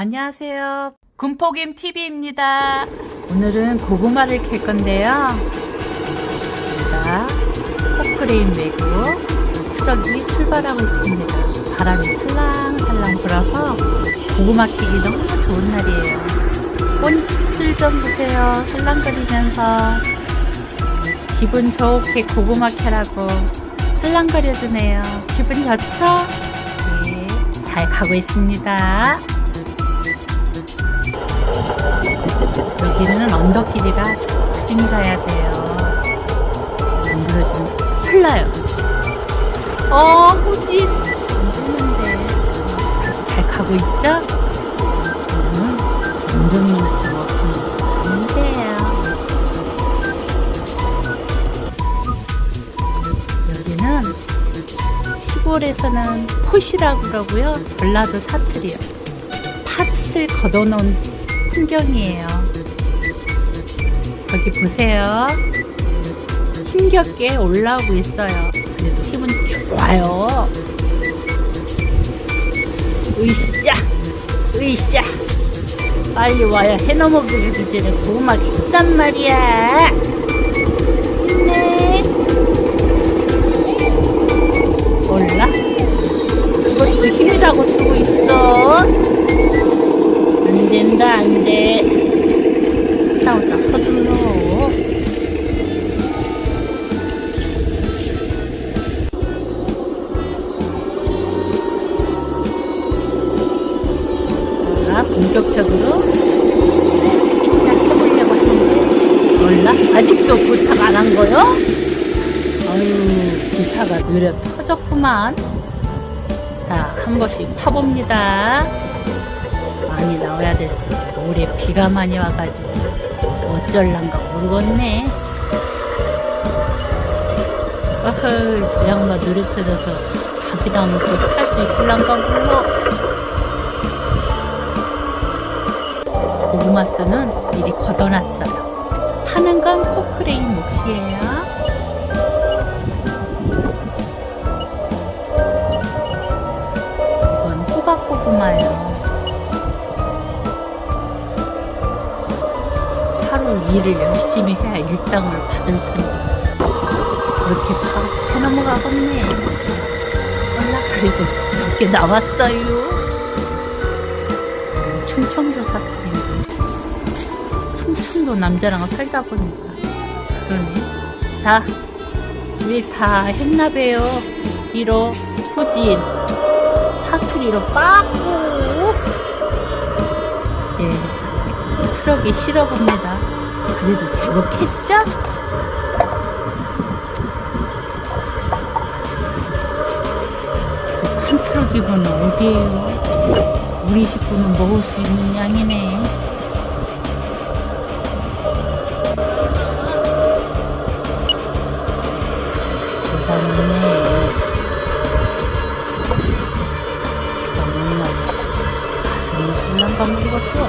안녕하세요. 군포김 TV입니다. 오늘은 고구마를 캘 건데요. 제가 포크레인 메고 트럭이 출발하고 있습니다. 바람이 살랑살랑 불어서 고구마 캐기 너무 좋은 날이에요. 꽃들 좀 보세요. 살랑거리면서 기분 좋게 고구마 캐라고 살랑거려주네요. 기분 좋죠? 네, 잘 가고 있습니다. 여기는 언덕길이라 조심히 가야 돼요. 안 그러면 흘러요. 어, 후진. 안 되는데. 다시 잘 가고 있죠? 저는 운전면허 없으니까 안 돼요. 여기는 시골에서는 포시라고 그러고요. 전라도 사투리요. 팥을 걷어놓은 풍경이에요. 저기 보세요. 힘겹게 올라오고 있어요. 그래도 힘은 좋아요. 으쌰! 으쌰! 빨리 와야 해넘어기를 전에 고구마 겠단 말이야. 힘내. 몰라? 그것도 힘이라고 쓰고 있어. 안 된다, 안 돼. 싸우다 서둘러. 본격적으로 시작해보려고 하는데, 몰라? 아직도 도착 안 한 거요? 아유, 기사가 느려 터졌구만. 자, 한 번씩 파봅니다. 많이 나와야 될 텐데 올해 비가 많이 와가지고 어쩔란가 모르겠네. 어허, 저 양반 노래 터져서 밥이나 먹고 살 수 있을란가 몰라. 고구마스는 미리 걷어놨어요. 파는 건 포크레인 몫이에요. 이건 호박 고구마예요. 하루 일을 열심히 해야 일당을 받을 텐데 그렇게 다 해넘어가겠네 몰라 그래도 그렇게 나왔어요 충청도 사투리 충청도 남자랑 살다 보니까 그러네 자일다 했나 봐요 뒤로 후진 사투리로 빠꾸 예 트럭에 실어봅니다. 그래도 제법 했죠? 한 트럭이면 어디에요? 우리 식구는 먹을 수 있는 양이네. 술랑감 먹었어.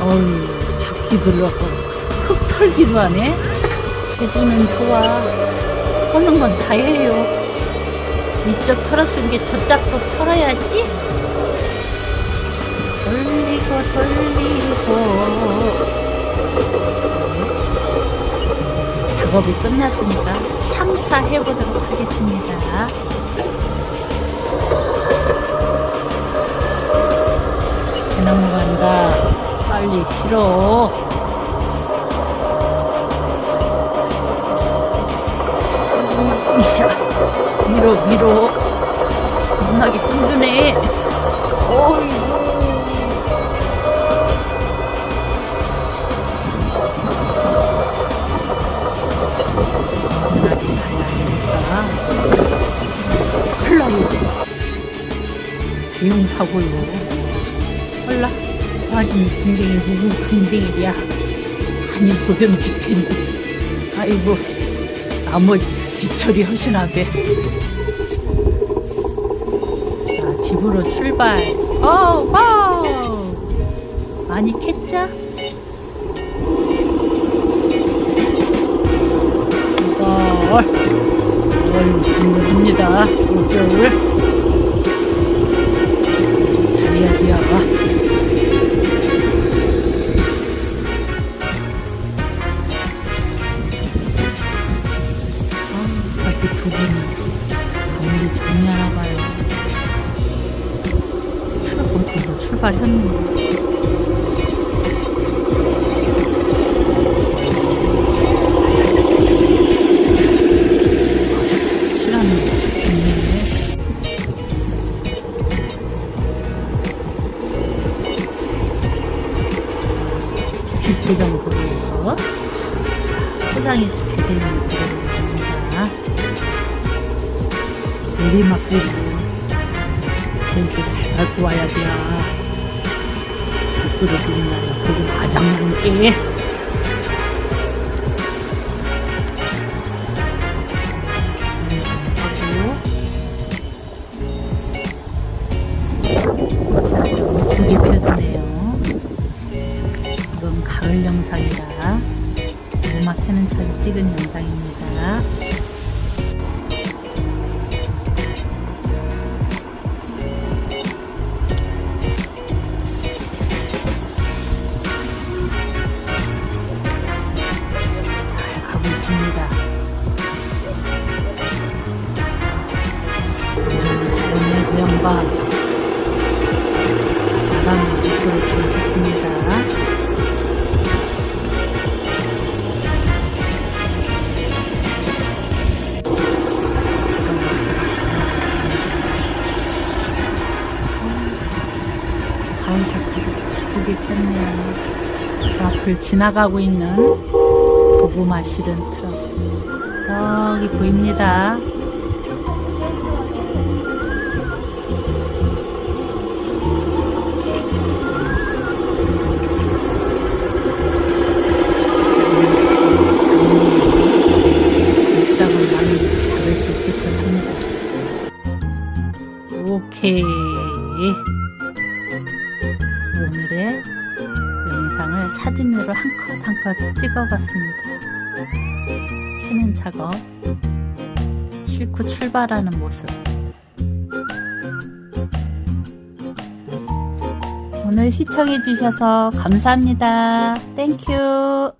어휴, 죽기도 하고 흙 털기도 하네. 재주는 좋아. 하는 건 다 해요. 이쪽 털었으니까 저짝도 털어야지. 돌리고 돌리고. 작업이 끝났으니까 3차 해보도록 하겠습니다. 넘어간다. 빨리 실어. 으쌰. 밀어, 밀어. 겁나게 힘드네. 비용 사고요. 몰라. 아니, 군뱅이 누구 군뱅이야. 아니, 보듬 뒤텐데. 아이고, 나무 뒤처리 하시나게. 자, 집으로 출발. 어, 와우! 많이 캤죠? 이걸, 이걸 줍니다. 이쪽 좋네. 뒷부장 그거 포장이 잘 되는 그거입니다. 내리막길을 이렇게 잘 밟고 와야 돼요. 미끄러지면 그게 마장난 게. 밑으로 들어섰습니다. 가을 닭이 크게 폈네요. 그 앞을 지나가고 있는 고구마 실은 트럭. 저기 보입니다. 오케이. 오늘의 영상을 사진으로 한 컷 한 컷 찍어봤습니다. 캐는 작업, 싣고 출발하는 모습. 오늘 시청해주셔서 감사합니다. 땡큐.